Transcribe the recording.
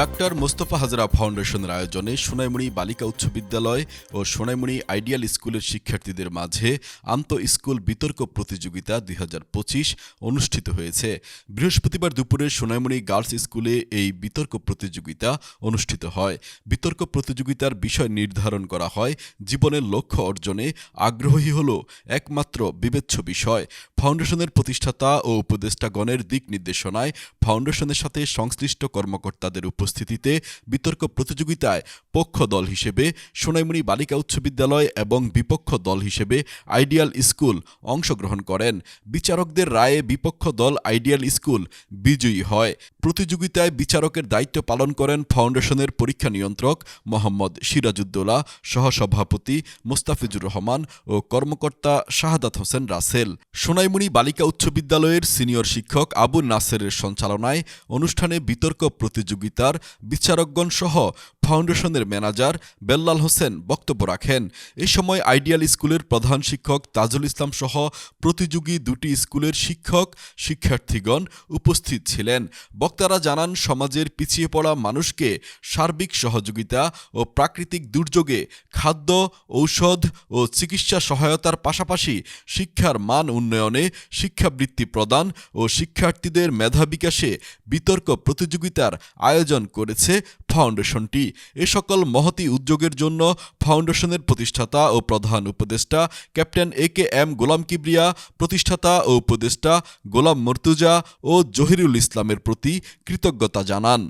Doctor Mostafa Hazra ফাউন্ডেশনের আয়োজনে সোনাইমণি বালিকা উচ্চ বিদ্যালয় ও সোনাইমণি আইডিয়াল স্কুলের শিক্ষার্থীদের মাঝে আন্ত স্কুল বিতর্ক প্রতিযোগিতা দু হাজার পঁচিশ অনুষ্ঠিত হয়েছে। বৃহস্পতিবার দুপুরে সোনাইমণি গার্লস স্কুলে এই বিতর্ক প্রতিযোগিতা অনুষ্ঠিত হয়। বিতর্ক প্রতিযোগিতার বিষয় নির্ধারণ করা হয় জীবনের লক্ষ্য অর্জনে। আগ্রহী হল একমাত্র বিবেচ্য বিষয়। ফাউন্ডেশনের প্রতিষ্ঠাতা ও উপদেষ্টাগণের দিক নির্দেশনায় ফাউন্ডেশনের সাথে সংশ্লিষ্ট কর্মকর্তাদের উপস্থিতিতে বিতর্ক প্রতিযোগিতায় পক্ষ দল হিসেবে সোনাইমণি বালিকা উচ্চ বিদ্যালয় এবং বিপক্ষ দল হিসেবে আইডিয়াল স্কুল অংশগ্রহণ করেন। বিচারকদের রায়ে বিপক্ষ দল আইডিয়াল স্কুল বিজয়ী হয়। প্রতিযোগিতায় বিচারকের দায়িত্ব পালন করেন ফাউন্ডেশনের পরীক্ষা নিয়ন্ত্রক মোহাম্মদ সিরাজউদ্দৌলা, সহসভাপতি মোস্তাফিজুর রহমান ও কর্মকর্তা শাহাদাত হোসেন রাসেল। সোনাইমণি বালিকা উচ্চ বিদ্যালয়ের সিনিয়র শিক্ষক আবু নাসেরের সঞ্চালনায় অনুষ্ঠানে বিতর্ক প্রতিযোগিতার বিচারকগণ সহ ফাউন্ডেশনের ম্যানেজার বেল্লাল হোসেন বক্তব্য রাখেন। এ সময় আইডিয়াল স্কুলের প্রধান শিক্ষক তাজুল ইসলাম সহ প্রতিযোগী দুটি স্কুলের শিক্ষক, শিক্ষার্থীগণ উপস্থিত ছিলেন। বক্তারা জানান, সমাজের পিছিয়ে পড়া মানুষকে সার্বিক সহযোগিতা ও প্রাকৃতিক দুর্যোগে খাদ্য, ঔষধ ও চিকিৎসা সহায়তার পাশাপাশি শিক্ষার মান উন্নয়নে শিক্ষাবৃত্তি প্রদান ও শিক্ষার্থীদের মেধা বিকাশে বিতর্ক প্রতিযোগিতার আয়োজন করেছে ফাউন্ডেশনটি এ সকল মহতি উদ্যোগের জন্য ফাউন্ডেশনের প্রতিষ্ঠাতা ও প্রধান উপদেষ্টা captain A K M Golam Kibria, প্রতিষ্ঠাতা ও উপদেষ্টা গোলাম মর্তুজা ও জহিরুল ইসলামের প্রতি কৃতজ্ঞতা জানান।